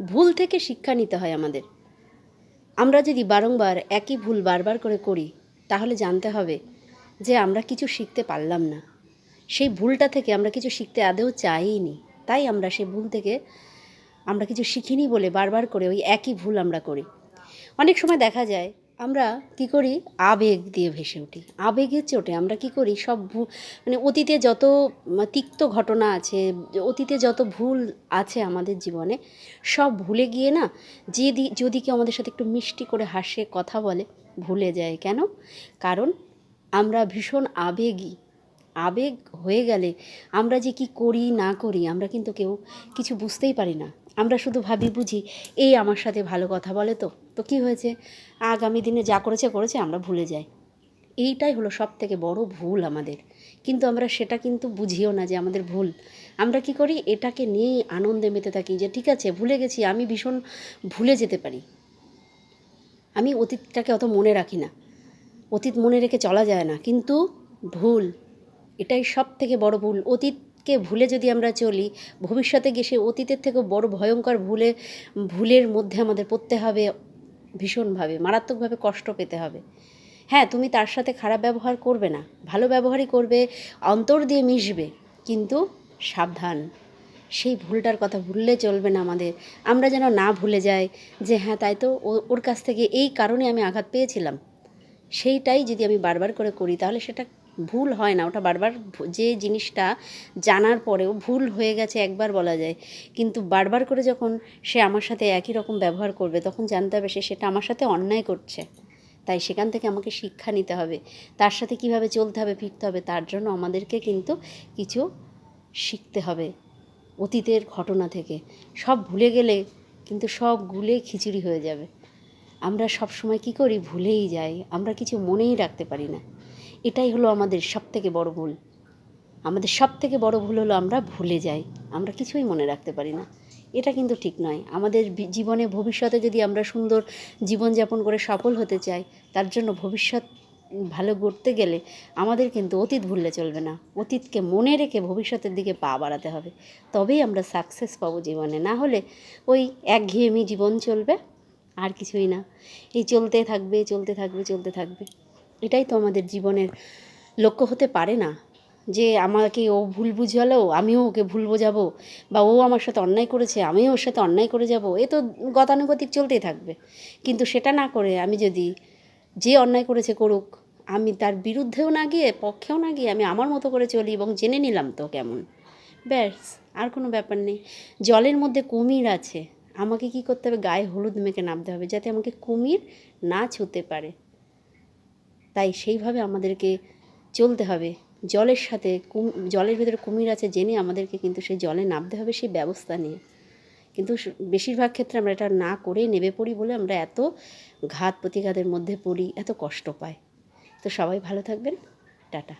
ভুল থেকে শিক্ষা নিতে হয় আমাদের। আমরা যদি বারংবার একই ভুল বারবার করে করি, তাহলে জানতে হবে যে আমরা কিছু শিখতে পারলাম না। সেই ভুলটা থেকে আমরা কিছু শিখতে আদেও চাইনি, তাই আমরা সেই ভুল থেকে আমরা কিছু শিখিনি বলে বারবার করে ওই একই ভুল আমরা করি। অনেক সময় দেখা যায় আমরা কি করি? আবেগ দিয়ে ভেসে উঠি। আবেগের চোটে আমরা কি করি? সব মানে অতীতে যত তিক্ত ঘটনা আছে, অতীতে যত ভুল আছে আমাদের জীবনে, সব ভুলে গিয়ে না, যদি যদি কেউ আমাদের সাথে একটু মিষ্টি করে হাসে, কথা বলে, ভুলে যায়। কেন? কারণ আমরা ভীষণ আবেগী। আবেগ হয়ে গেলে আমরা যে কি করি, না করি, আমরা কিন্তু কেউ কিছু বুঝতেই পারি না। আমরা শুধু ভাবি, বুঝি, এই আমার সাথে ভালো কথা বলে তো। তো কি হয়েছে? আগামী দিনে যা করেছে করেছে, আমরা ভুলে যাই। এইটাই হলো সব থেকে বড় ভুল আমাদের। কিন্তু আমরা সেটা কিন্তু বুঝিও না যে আমাদের ভুল। আমরা কি করি? এটাকে নিয়েই আনন্দে মেতে থাকি যে, ঠিক আছে, ভুলে গেছি, আমি ভীষণ ভুলে যেতে পারি। আমি অতীতটাকে অত মনে রাখি না। অতীত মনে রেখে চলা যায় না। কিন্তু ভুল, এটাই সব থেকে বড় ভুল। অতীতকে ভুলে যদি আমরা চলি, ভবিষ্যতে গিয়ে সে অতীতের থেকেও বড় ভয়ঙ্কর ভুলে, ভুলের মধ্যে আমাদের পড়তে হবে ভীষণভাবে, মারাত্মকভাবে কষ্ট পেতে হবে। হ্যাঁ তুমি তার সাথে খারাপ ব্যবহার করবে না, ভালো ব্যবহারই করবে, অন্তর দিয়ে মিশবে, কিন্তু সাবধান। সেই ভুলটার কথা ভুললে চলবে না আমাদের। আমরা যেন না ভুলে যাই যে হ্যাঁ তাই তো ওর কাছ থেকে এই কারণে আমি আঘাত পেয়েছিলাম। সেইটাই যদি আমি বারবার করে করি, তাহলে সেটা ভুল হয় না, ওটা বারবার যে জিনিসটা জানার পরেও ভুল হয়ে গেছে একবার বলা যায়। কিন্তু বারবার করে যখন সে আমার সাথে একই রকম ব্যবহার করবে, তখন জানতে হবে সে সেটা আমার সাথে অন্যায় করছে। তাই সেখান থেকে আমাকে শিক্ষা নিতে হবে। তার সাথে কীভাবে চলতে হবে, ফিরতে হবে, তার জন্য আমাদেরকে কিন্তু কিছু শিখতে হবে অতীতের ঘটনা থেকে। সব ভুলে গেলে কিন্তু সব গুলে খিচুড়ি হয়ে যাবে। আমরা সব সময় কি করি? ভুলেই যাই। আমরা কিছু মনেই রাখতে পারি না। এটাই হলো আমাদের সব থেকে বড় ভুল। আমাদের সব থেকে বড় ভুল হলো আমরা ভুলে যাই। আমরা কিছুই মনে রাখতে পারি না। এটা কিন্তু ঠিক নয়। আমাদের জীবনে ভবিষ্যতে যদি আমরা সুন্দর জীবনযাপন করে সফল হতে চাই, তার জন্য ভবিষ্যৎ ভালো গড়তে গেলে আমাদের কিন্তু অতীত ভুললে চলবে না। অতীতকে মনে রেখে ভবিষ্যতের দিকে পা বাড়াতে হবে। তবেই আমরা সাকসেস পাবো জীবনে। না হলে ওই একঘেয়েমি জীবন চলবে, আর কিছুই না। এই চলতে থাকবে চলতে থাকবে চলতে থাকবে। এটাই তো আমাদের জীবনের লক্ষ্য হতে পারে না। যে আমাকে ও ভুল বুঝালো, আমিও ওকে ভুল বোঝাবো, বা ও আমার সাথে অন্যায় করেছে, আমিও ওর সাথে অন্যায় করে যাব, এ তো গতানুগতিক চলতেই থাকবে। কিন্তু সেটা না করে আমি যদি যে অন্যায় করেছে করুক, আমি তার বিরুদ্ধেও না গিয়ে, পক্ষেও না গিয়ে আমি আমার মতো করে চলি এবং জেনে নিলাম তো কেমন। ব্যাস, আর কোনো ব্যাপার নেই। জলের মধ্যে কুমির আছে, আমাকে কি করতে হবে? গায়ে হলুদ মেখে নামতে হবে, যাতে আমাকে কুমির না ছুতে পারে। তাই সেইভাবে আমাদেরকে চলতে হবে। জলের সাথে কুম, জলের ভেতরে কুমির আছে জেনে আমাদেরকে কিন্তু সেই জলে নামতে হবে সেই ব্যবস্থা নিয়ে। কিন্তু বেশিরভাগ ক্ষেত্রে আমরা এটা না করে নেবে পড়ি বলে আমরা এত ঘাত প্রতিঘাতের মধ্যে পড়ি, এত কষ্ট পাই। তো সবাই ভালো থাকবেন। টাটা।